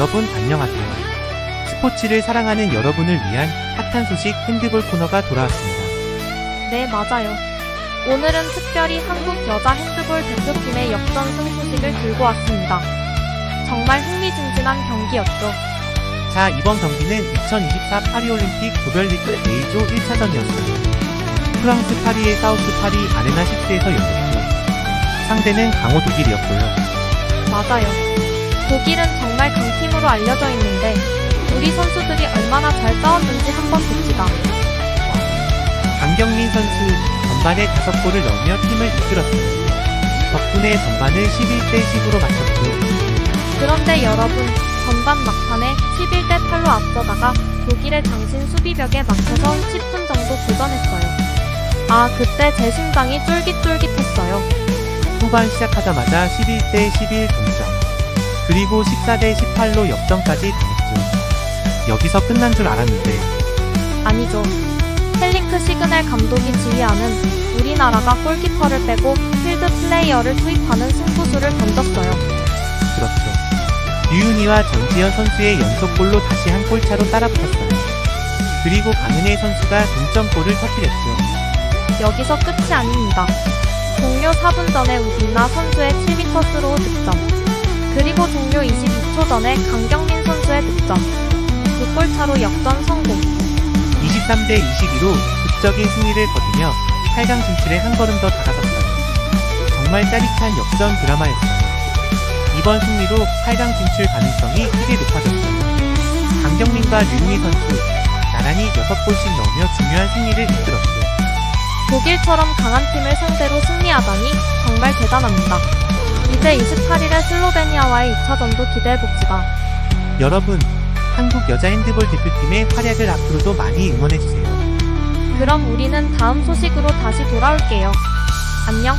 여러분 안녕하세요. 스포츠를 사랑하는 여러분을 위한 핫한 소식 핸드볼 코너가 돌아왔습니다. 네, 맞아요. 오늘은 특별히 한국 여자 핸드볼 대표팀의 역전승 소식을 들고 왔습니다. 정말 흥미진진한 경기였죠. 자, 이번 경기는 2024 파리올림픽 조별리그 A조 1차전이었어요. 프랑스 파리의 사우스 파리 아레나 6에서 열렸고 상대는 강호 독일이었고요. 맞아요. 독일은 정말 강팀으로 알려져 있는데 우리 선수들이 얼마나 잘 싸웠는지 한번 봅시다. 강경민 선수 전반에 5골을 넣으며 팀을 이끌었어요. 덕분에 전반을 11대 10으로 마쳤고 그런데 여러분, 전반 막판에 11대 8로 앞서다가 독일의 장신 수비벽에 막혀서 10분 정도 고전했어요. 아, 그때 제 심장이 쫄깃쫄깃했어요. 후반 시작하자마자 11대 11 동점 그리고 14대 18로 역전까지 당했죠. 여기서 끝난 줄 알았는데 아니죠. 헬링크 시그넬 감독이 지휘하는 우리나라가 골키퍼를 빼고 필드 플레이어를 투입하는 승부수를 던졌어요. 그렇죠. 류윤희와 전지현 선수의 연속골로 다시 한 골차로 따라붙었어요. 그리고 강은혜 선수가 동점골을 터뜨렸죠. 여기서 끝이 아닙니다. 종료 4분 전에 우빈나 선수의 7m 스로우 득점. 그리고 종료 22초 전에 강경민 선수의 득점. 두 골차로 역전 성공. 23대 22로 극적인 승리를 거두며 8강 진출에 한 걸음 더 다가섰어요. 정말 짜릿한 역전 드라마였어요. 이번 승리로 8강 진출 가능성이 크게 높아졌어요. 강경민과 류윤희 선수 나란히 6골씩 넣으며 중요한 승리를 이끌었죠. 독일처럼 강한 팀을 상대로 승리하다니 정말 대단합니다. 이제 28일에 슬로베 니아와의 2차전도 기대해봅시다. 여러분, 한국 여자 핸드볼 대표팀의 활약을 앞으로도 많이 응원해주세요. 그럼 우리는 다음 소식으로 다시 돌아올게요. 안녕.